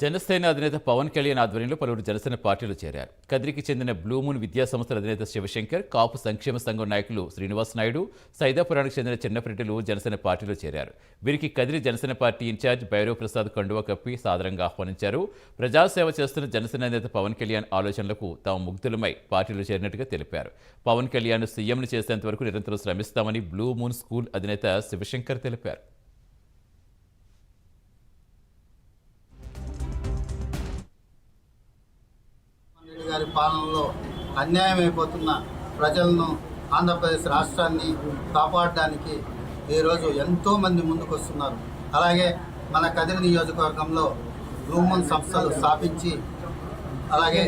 జనసేన అధినేత పవన్ కళ్యాణ్ ఆధ్వర్యంలో పలువురు జనసేన పార్టీలు చేరారు. కదిరికి చెందిన బ్లూమూన్ విద్యా సంస్థల అధినేత శివశంకర్ కాపు సంక్షేమ సంఘం నాయకులు శ్రీనివాస్ నాయుడు సైదాపురానికి చెందిన చిన్నప్రెడ్డిలు జనసేన పార్టీలో చేరారు. వీరికి Kadiri Janasena party in charge Bhairav Prasad కండువా కప్పి సాదరంగా ఆహ్వానించారు. ప్రజాసేవ చేస్తున్న జనసేన అధినేత పవన్ కళ్యాణ్ ఆలోచనలకు తాము ముగ్ధులమై పార్టీలో చేరినట్టుగా తెలిపారు. పవన్ కళ్యాణ్ సీఎంను చేసేంత వరకు నిరంతరం శ్రమిస్తామని బ్లూమూన్ స్కూల్ అధినేత శివశంకర్ తెలిపారు. గారి పాలనలో అన్యాయమైపోతున్న ప్రజలను ఆంధ్రప్రదేశ్ రాష్ట్రాన్ని కాపాడడానికి ఈరోజు ఎంతోమంది ముందుకు వస్తున్నారు అలాగే మన కదిరి నియోజకవర్గంలో బ్లూమన్ సంస్థలు స్థాపించి అలాగే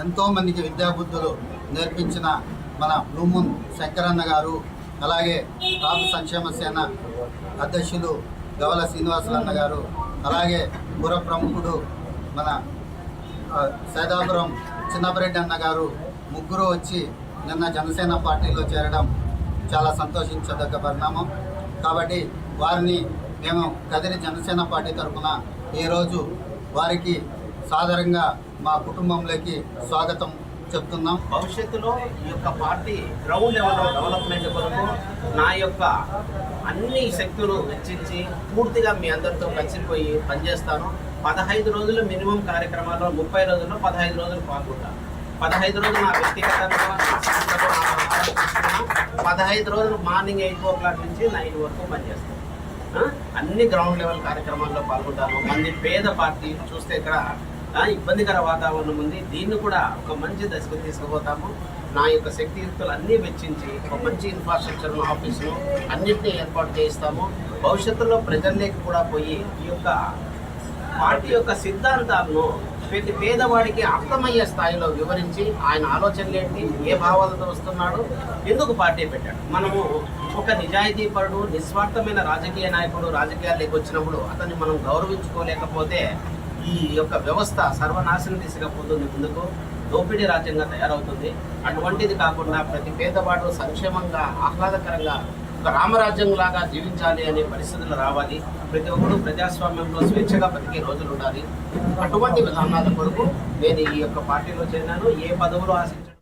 ఎంతోమందికి విద్యాబుద్ధులు నేర్పించిన మన బ్లూమూన్ శంకరన్న గారు అలాగే కాపు సంక్షేమ సేన అధ్యక్షులు గవల శ్రీనివాసులన్న గారు అలాగే పుర ప్రముఖుడు మన సైదాపురం చిన్నపరెడ్డి అన్న గారు ముగ్గురు వచ్చి నిన్న జనసేన పార్టీలో చేరడం చాలా సంతోషించదగ్గ పరిణామం. కాబట్టి వారిని మేము కదిరి జనసేన పార్టీ తరఫున ఈరోజు వారికి సాధారణంగా మా కుటుంబంలోకి స్వాగతం చెప్తున్నాం. భవిష్యత్తులో ఈ యొక్క పార్టీ గ్రౌండ్ లెవెల్లో డెవలప్మెంట్ కొరకు నా యొక్క అన్ని శక్తులు వెచ్చించి పూర్తిగా మీ అందరితో కలిసిపోయి పనిచేస్తాను. పదహైదు రోజులు మినిమం కార్యక్రమాల్లో ముప్పై రోజుల్లో పదహైదు రోజులు పాల్గొంటాను పదహైదు రోజులు నా వ్యక్తిగతంగా పదహైదు రోజులు మార్నింగ్ ఎయిట్ ఓ క్లాక్ నుంచి నైన్ వరకు పనిచేస్తాను అన్ని గ్రౌండ్ లెవెల్ కార్యక్రమాల్లో పాల్గొంటాను మంది పేద పార్టీ చూస్తే ఇక్కడ ఇబ్బందికర వాతావరణం ఉంది. దీన్ని కూడా ఒక మంచి దశకు తీసుకుపోతాము. నా యొక్క శక్తియుక్తులు అన్నీ వెచ్చించి ఒక మంచి ఇన్ఫ్రాస్ట్రక్చర్ ఆఫీసును అన్నింటినీ ఏర్పాటు చేయిస్తాము. భవిష్యత్తులో ప్రజల్లోకి కూడా పోయి ఈ యొక్క పార్టీ యొక్క సిద్ధాంతాలను ప్రతి పేదవాడికి అర్థమయ్యే స్థాయిలో వివరించి ఆయన ఆలోచనలు ఏంటి ఏ భావాలతో వస్తున్నాడు ఎందుకు పార్టీ పెట్టాడు? మనము ఒక నిజాయితీపరుడు నిస్వార్థమైన రాజకీయ నాయకుడు రాజకీయాల్లోకి వచ్చినప్పుడు అతన్ని మనం గౌరవించుకోలేకపోతే ఈ యొక్క వ్యవస్థ సర్వనాశనం దిశగా పోతుంది ముందుకు దోపిడీ రాజ్యంగా తయారవుతుంది. అటువంటిది కాకుండా ప్రతి పేదవాడు సంక్షేమంగా ఆహ్లాదకరంగా ఒక రామరాజ్యం లాగా జీవించాలి అనే పరిస్థితులు రావాలి. ప్రతి ఒక్కరు ప్రజాస్వామ్యంలో స్వేచ్ఛగా బతికే రోజులు ఉండాలి. అటువంటి విధానాల కొరకు నేను ఈ యొక్క పార్టీలో చేరినాను. ఏ పదవులు ఆశించడం